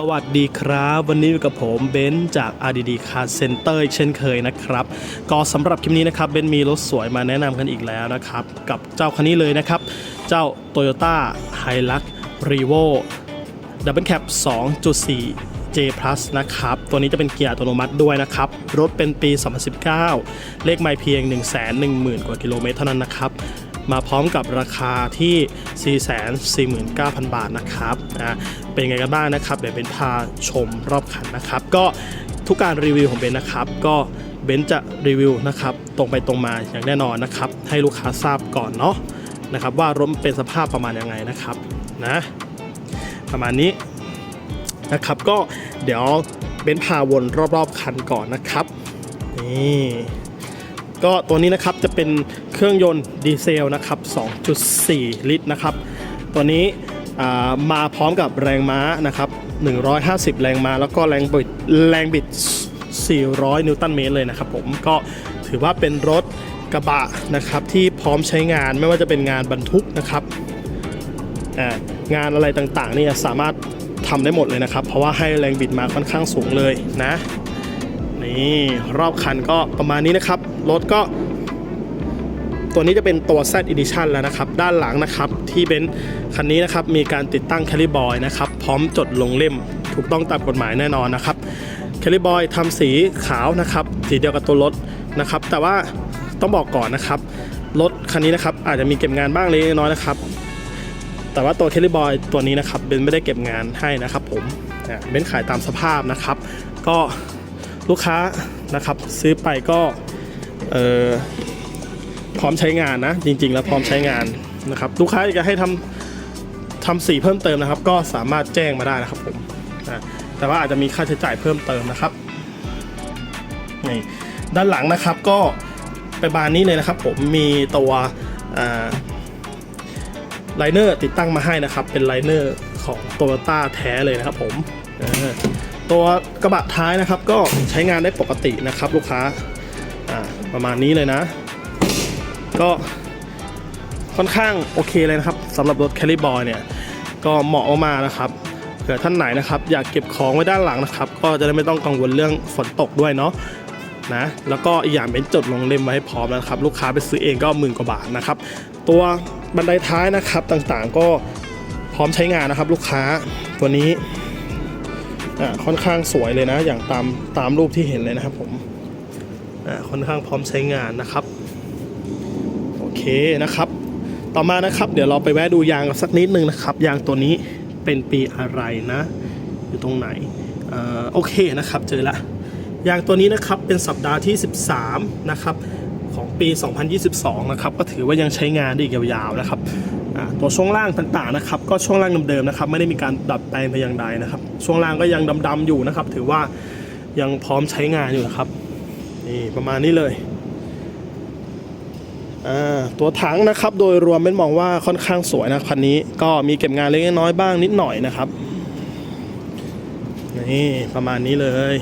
สวัสดีครับ วันนี้อยู่กับผมเบนซ์จาก RDD Car Center อีกเช่นเคยนะครับ ก็สำหรับคลิปนี้นะครับเบนซ์มีรถสวยมาแนะนำกันอีกแล้วนะครับ กับเจ้าคันนี้เลยนะครับ เจ้า Toyota Hilux Revo Double Cab 2.4 J Plus นะครับ ตัวนี้จะเป็นเกียร์อัตโนมัติด้วยนะครับ รถเป็นปี 2019 เลขไม่เพียง 110,000 กว่ากิโลเมตรเท่านั้นนะครับ มาพร้อมกับราคาที่ 449,000 บาทนะครับอ่าเป็นไงกันบ้างนะครับเดี๋ยวเป็นพาชมรอบคันนะครับ ก็ทุกการรีวิวของเบนนะครับ ก็เบนจะรีวิวนะครับตรงไปตรงมาอย่างแน่นอนนะครับ ให้ลูกค้าทราบก่อนเนาะนะครับ ว่ารถเป็นสภาพประมาณยังไงนะครับนะ ประมาณนี้นะครับ ก็เดี๋ยวเบนพาวนรอบๆคันก่อนนะครับนี่ ก็ตัวนี้นะครับจะเป็นเครื่องยนต์ดีเซลนะครับ 2.4 ลิตรนะครับ ตัวนี้มาพร้อมกับแรงม้านะครับ 150 แรงม้า แล้วก็แรงบิดแรงบิด 400 นิวตันเมตรเลยนะครับผมก็ถือว่าเป็นรถกระบะนะครับที่พร้อมใช้งานไม่ว่าจะเป็นงานบรรทุกนะครับงานอะไรต่างๆนี่สามารถทำได้หมดเลยนะครับ เพราะว่าให้แรงบิดมาค่อนข้างสูงเลยนะนี่รอบคันก็ประมาณนี้นะครับ รถก็ตัวนี้จะเป็นตัว Z Edition แล้วนะครับ ด้านหลังนะครับที่เบนซ์คันนี้นะครับมีการติดตั้งแคลิบอยนะครับพร้อมจดลงเล่มถูกต้องตามกฎหมายแน่นอนนะครับแคลิบอยทำสีขาวนะครับสีเดียวกับตัวรถนะครับ แต่ว่าต้องบอกก่อนนะครับรถคันนี้นะครับอาจจะมีเก็บงานบ้างเล็กน้อยนะครับ แต่ว่าตัวแคลิบอยตัวนี้นะครับเบนไม่ได้เก็บงานให้นะครับ ผมอ่าเบนขายตามสภาพนะครับ ก็ลูกค้านะครับซื้อไปก็ เอ่อพร้อมใช้งานนะ จริง ๆ แล้วพร้อมใช้งานนะครับลูกค้าอยากจะให้ทำทำสีเพิ่มเติมนะครับ ก็สามารถแจ้งมาได้นะครับผมนะแต่ว่าอาจจะมีค่าใช้จ่ายเพิ่มเติมนะครับนี่ด้านหลังนะครับก็ไปบานนี้เลยนะครับ ผมมีตัวไลเนอร์ติดตั้งมาให้นะครับ เป็นไลเนอร์ของโตโยต้าแท้เลยนะครับ ผมตัวกระบะท้ายนะครับ ก็ใช้งานได้ปกตินะครับ ลูกค้า ประมาณนี้เลยนะ ก็ค่อนข้างโอเคเลยนะครับสำหรับรถแคลิบอยเนี่ยก็เหมาะมากๆนะครับเผื่อท่านไหนนะครับอยากเก็บของไว้ด้านหลังนะครับ ก็จะได้ไม่ต้องกังวลเรื่องฝนตกด้วยเนาะนะแล้วก็อีกอย่างเป็นจดลงเล่มไว้ให้พร้อมนะครับ ลูกค้าไปซื้อเองก็หมื่นกว่าบาทนะครับ ตัวบันไดท้ายนะครับต่างๆก็พร้อมใช้งานนะครับ ลูกค้าตัวนี้ค่อนข้างสวยเลยนะ อย่างตามตามรูปที่เห็นเลยนะครับผม ค่อนข้างพร้อมใช้งานนะครับ โอเคนะครับ ต่อมานะครับเดี๋ยวเราไปแวะดูยางสักนิดนึงนะครับ ยางตัวนี้เป็นปีอะไรนะ อยู่ตรงไหนอโอเคนะครับเจอละยางตัวนี้นะครับเป็นสัปดาห์ที่ 13 นะครับของปี 2022 นะครับก็ถือว่ายังใช้งานได้อีกยาวๆนะครับตัวช่วงล่างต่างๆนะครับก็ช่วงล่างเดิมๆนะครับไม่ได้มีการดัดแปลงแต่อย่างใดนะครับ ช่วงล่างก็ยังดำๆอยู่นะครับ ถือว่ายังพร้อมใช้งานอยู่นะครับ นี่ประมาณนี้เลยตัวถังนะครับโดยรวมเป็นมองว่าค่อนข้างสวยนะคันนี้ก็มีเก็บงานเล็กน้อยบ้างนิดหน่อยนะครับนี่ประมาณนี้เลย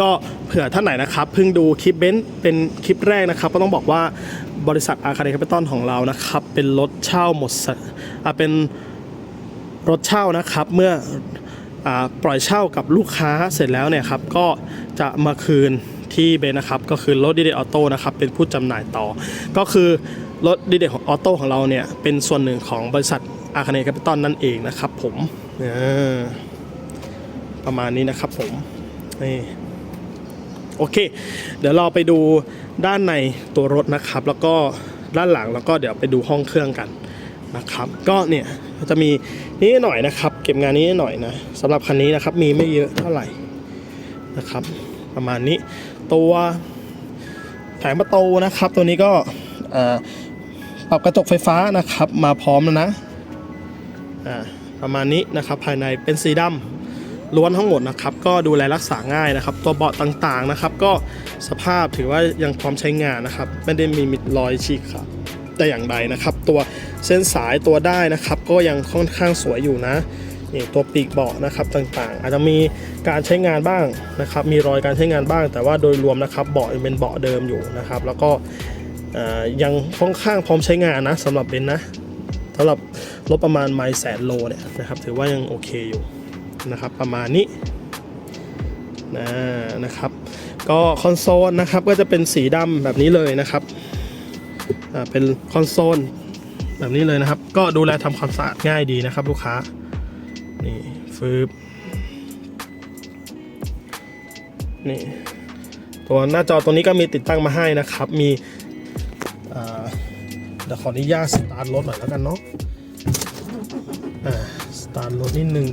ก็เผื่อท่านไหนนะครับเพิ่งดูคลิปเบนซ์เป็นคลิปแรกนะครับ ก็ต้องบอกว่าบริษัทอาคาเด c คปิตอลของเรานะครับ เป็นรถเช่าหมดเป็นรถเช่านะครับ เมื่อ ปล่อยเช่ากับลูกค้าเสร็จแล้วเนี่ยครับก็จะมาคืนที่เบนนะครับก็คือรถดีเดออโต้นะครับเป็นผู้จำหน่ายต่อ ก็คือรถดีเดของออโต้ของเราเนี่ยเป็นส่วนหนึ่งของบริษัทอาคาเด c คปิตอลนั่นเองนะครับผมประมาณนี้นะครับผมนี่โอเค เดี๋ยวเราไปดูด้านในตัวรถนะครับ แล้วก็ด้านหลังแล้วก็เดี๋ยวไปดูห้องเครื่องกัน นะครับ ก็เนี่ยจะมีนี้หน่อยนะครับ เก็บงานนี้หน่อยนะสำหรับคันนี้นะครับมีไม่เยอะเท่าไหร่นะครับ ประมาณนี้ตัวแผงประตูนะครับ ตัวนี้ก็ปรับกระจกไฟฟ้านะครับ มาพร้อมแล้วนะอ่าประมาณนี้นะครับภายในเป็นสีดำล้วนทั้งหมดนะครับ ก็ดูแลรักษาง่ายนะครับ ตัวเบาะต่างๆนะครับ ก็สภาพถือว่ายังพร้อมใช้งานนะครับ ไม่ได้มีมิดรอยฉีกครับแต่อย่างใดนะครับ ตัว เส้นสายตัวได้นะครับก็ยังค่อนข้างสวยอยู่นะนี่ตัวปีกเบาะนะครับต่างๆ อาจจะมีการใช้งานบ้างนะครับ มีรอยการใช้งานบ้าง แต่ว่าโดยรวมนะครับเบาะยังเป็นเบาะเดิมอยู่นะครับ แล้วก็ยังค่อนข้างพร้อมใช้งานนะสำหรับเบนนะสำหรับรถประมาณไมล์แสนโลเนี่ยนะครับถือว่ายังโอเคอยู่นะครับประมาณนี้นะนะครับ ก็คอนโซลนะครับก็จะเป็นสีดำแบบนี้เลยนะครับเป็นคอนโซล แบบนี้เลยนะครับ ก็ดูแลทำความสะอาดง่ายดีนะครับ ลูกค้า นี่ฟืบนี่ตัวหน้าจอตัวนี้ก็มีติดตั้งมาให้นะครับ มีอ่าเดี๋ยวขออนุญาตสตาร์ทรถหน่อยแล้วกันเนาะอ่าสตาร์ทรถนิดนึง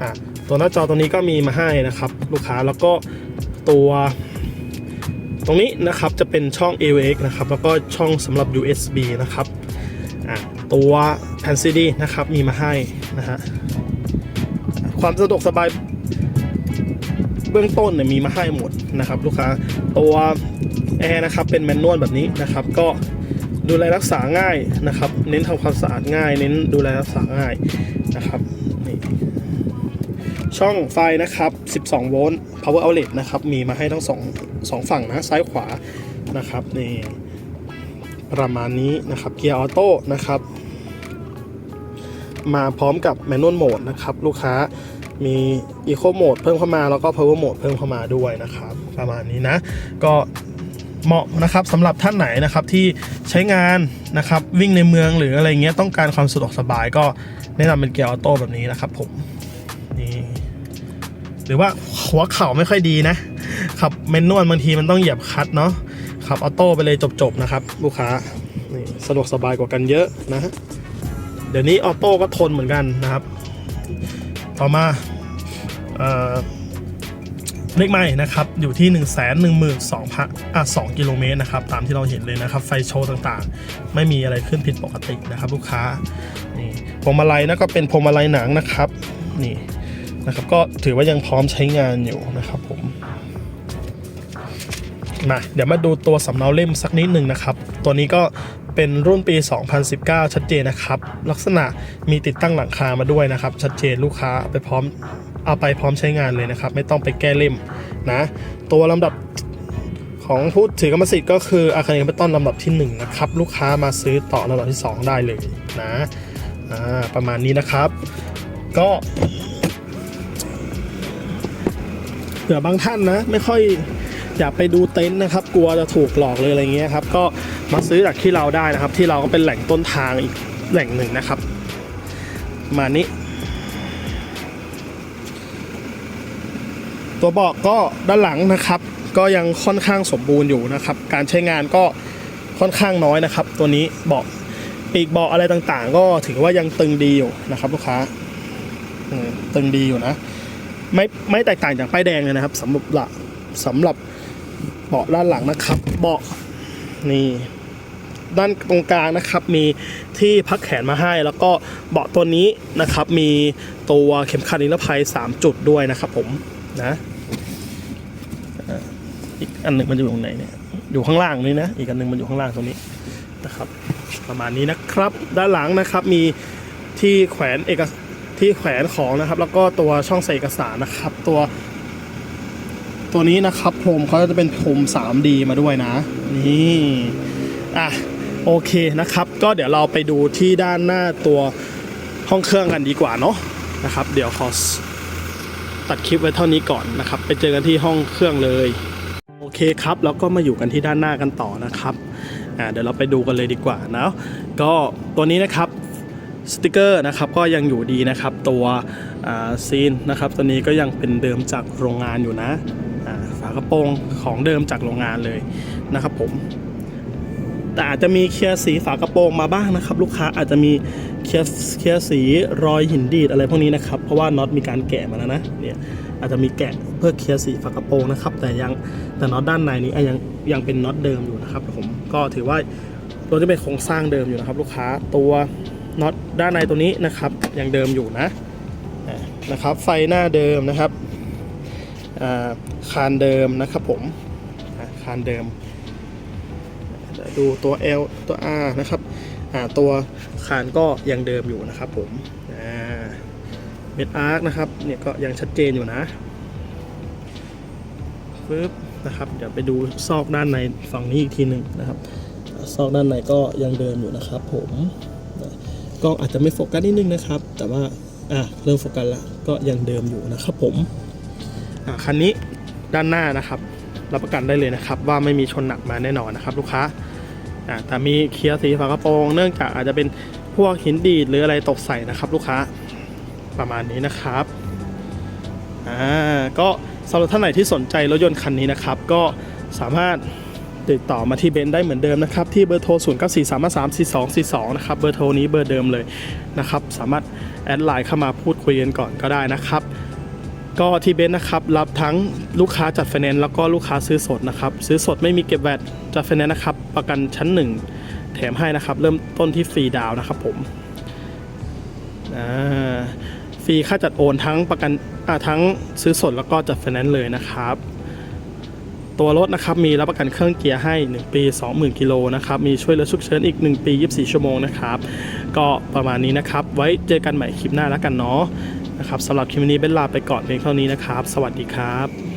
อ่าตัวหน้าจอตัวนี้ก็มีมาให้นะครับ ลูกค้าแล้วก็ตัวตรงนี้นะครับจะเป็นช่อง AUX นะครับ แล้วก็ช่องสำหรับ USB นะครับ ตัวแผ่น CD นะครับมีมาให้นะฮะความสะดวกสบายเบื้องต้นเนี่ยมีมาให้หมดนะครับ ลูกค้าตัวแอร์นะครับเป็นแมนนวลแบบนี้นะครับ ก็ดูแลรักษาง่ายนะครับ เน้นทำความสะอาดง่าย เน้นดูแลรักษาง่ายนะครับนี่ช่องไฟนะครับ 12 โวลต์ power outlet นะครับ มีมาให้ทั้งสองสองฝั่งนะ ซ้ายขวานะครับนี่ ประมาณนี้นะครับเกียร์ออโต้นะครับ มาพร้อมกับแมนนวลโหมดนะครับลูกค้ามี Eco Mode เพิ่มเข้ามาแล้วก็ Power Mode เพิ่มเข้ามาด้วยนะครับ ประมาณนี้นะ ก็เหมาะนะครับสำหรับท่านไหนนะครับที่ใช้งานนะครับวิ่งในเมืองหรืออะไรเงี้ยต้องการความสะดวกสบายก็แนะนำเป็นเกียร์ออโต้แบบนี้นะครับผมนี่หรือว่าหัวเข่าไม่ค่อยดีนะขับเมนนวลบางทีมันต้องเหยียบคัตเนาะ ขับออโต้ไปเลยจบๆนะครับ ลูกค้านี่สะดวกสบายกว่ากันเยอะนะเดี๋ยวนี้ออโต้ก็ทนเหมือนกันนะครับ ต่อมาเอ่อเลขใหม่นะครับอยู่ที่ 1 1 2 0 0 0อะ2กิโลเมตรนะครับตามที่เราเห็นเลยนะครับ ไฟโชว์ต่างๆ ไม่มีอะไรขึ้นผิดปกตินะครับ ลูกค้านี่พวงมาลัยนะก็เป็นพวงมาลัยหนังนะครับนี่นะครับก็ถือว่ายังพร้อมใช้งานอยู่นะครับผม มาเดี๋ยวมาดูตัวสำเนาเล่มสักนิดหนึ่งนะครับ ตัวนี้ก็เป็นรุ่นปี 2019 ชัดเจนนะครับ ลักษณะมีติดตั้งหลังคามาด้วยนะครับ ชัดเจนลูกค้าไปพร้อมเอาไปพร้อมใช้งานเลยนะครับ ไม่ต้องไปแก้เล่มนะ ตัวลำดับของผู้ถือกรรมสิทธิ์ก็คืออาคารเนต้นลำดับที่1นะครับลูกค้ามาซื้อต่อลำดับที่ 2 ได้เลยนะประมาณนี้นะครับ ก็เผื่อบางท่านนะไม่ค่อย อย่าไปดูเต็นท์นะครับ กลัวจะถูกหลอกเลยอะไรเงี้ยครับ ก็มาซื้อจากที่เราได้นะครับ ที่เราก็เป็นแหล่งต้นทางอีกแหล่งหนึ่งนะครับ มานี้ ตัวเบอกก็ด้านหลังนะครับ ก็ยังค่อนข้างสมบูรณ์อยู่นะครับ การใช้งานก็ค่อนข้างน้อยนะครับ ตัวนี้เบอกปีกเบอกอะไรต่างๆ ก็ถือว่ายังตึงดีอยู่นะครับ ลูกค้าตึงดีอยู่นะ ไม่ไม่แตกต่างจากป้ายแดงเลยนะครับสำหรับสำหรับ บาะด้านหลังนะครับ เบาะนี่ด้านตรงกลางนะครับมีที่พักแขนมาให้ แล้วก็เบาะตัวนี้นะครับมีตัวเข็มขัดนิรภัย 3 จุดด้วยนะครับผมนะอีกอันหนึ่งมันอยู่ตรงไหนเนี่ยอยู่ข้างล่างนี่นะอีกอันหนึ่งมันอยู่ข้างล่างตรงนี้นะครับ ประมาณนี้นะครับ ด้านหลังนะครับมีที่แขวนเอกสที่แขวนของนะครับ แล้วก็ตัวช่องใส่เอกสารนะครับ ตัว ตัวนี้นะครับพรมเขาจะเป็นพรม 3D มาด้วยนะ นี่อะโอเคนะครับ ก็เดี๋ยวเราไปดูที่ด้านหน้าตัวห้องเครื่องกันดีกว่าเนาะนะครับ เดี๋ยวขอตัดคลิปไว้เท่านี้ก่อนนะครับ ไปเจอกันที่ห้องเครื่องเลย โอเคครับแล้วก็มาอยู่กันที่ด้านหน้ากันต่อนะครับอ่าเดี๋ยวเราไปดูกันเลยดีกว่านะก็ตัวนี้นะครับสติกเกอร์นะครับก็ยังอยู่ดีนะครับตัวซีนนะครับตัวนี้ก็ยังเป็นเดิมจากโรงงานอยู่นะากระโปรงของเดิมจากโรงงานเลยนะครับผมแต่อาจจะมีเคลียร์สีฝากระโปรงมาบ้างนะครับ ลูกค้าอาจจะมีเคลียร์เคลียร์สีรอยหินดีดอะไรพวกนี้นะครับ เพราะว่าน็อตมีการแกะมาแล้วนะเนี่ยอาจจะมีแกะเพื่อเคลียร์สีฝากระโปรงนะครับ แต่ยังแต่น็อตด้านในนี้ยังยังเป็นน็อตเดิมอยู่นะครับผมก็ถือว่าตัวที่เป็นโครงสร้างเดิมอยู่นะครับ ลูกค้าตัวน็อตด้านในตัวนี้นะครับยังเดิมอยู่นะนะครับ ไฟหน้าเดิมนะครับ คานเดิมนะครับผมคานเดิม ดูตัว L ตัว R นะครับตัวคานก็ยังเดิมอยู่นะครับผมเม็ดอาร์คนะครับเนี่ยก็ยังชัดเจนอยู่นะปึ๊บนะครับเดี๋ยวไปดูซอกด้านในฝั่งนี้อีกทีหนึ่งนะครับ ซอกด้านในก็ยังเดิมอยู่นะครับ ผมกล้องอาจจะไม่โฟกัสนิดนึงนะครับ แต่ว่าอะเริ่มโฟกัสแล้วก็ยังเดิมอยู่นะครับผม คันนี้ด้านหน้านะครับ รับประกันได้เลยนะครับ ว่าไม่มีชนหนักมาแน่นอนนะครับ ลูกค้าแต่มีเคลียร์สีฝากระโปรงเนื่องจากอาจจะเป็นพวกหินดีดหรืออะไรตกใส่นะครับ ลูกค้าประมาณนี้นะครับอ่าก็สำหรับท่านไหนที่สนใจรถยนต์คันนี้นะครับ ก็สามารถติดต่อมาที่เบนซ์ได้เหมือนเดิมนะครับที่เบอร์โทร 0 9 4 3 3 4 2 4 2 นะครับเบอร์โทรนี้เบอร์เดิมเลยนะครับ สามารถแอดไลน์เข้ามาพูดคุยกันก่อนก็ได้นะครับ ก็ทีเบนนะครับรับทั้งลูกค้าจัดไฟแนนซ์แล้วก็ลูกค้าซื้อสดนะครับซื้อสดไม่มีเก็บแวตจัดไฟแนนซ์นะครับประกันชั้น 1 แถมให้นะครับ เริ่มต้นที่ฟรีดาวนะครับผมฟรีค่าจัดโอนทั้งประกันทั้งซื้อสดแล้วก็จัดไฟแนนซ์เลยนะครับ ตัวรถนะครับมีรับประกันเครื่องเกียร์ให้ 1 ปี 20,000กิโลนะครับมีช่วยเหลือฉุกเฉินอีก 1 ปี 24 ชั่วโมงนะครับ ก็ประมาณนี้นะครับ ไว้เจอกันใหม่คลิปหน้าแล้วกันเนาะ นะครับสำหรับคลิปนี้เบนลาไปก่อนเพียงเท่านี้นะครับ สวัสดีครับ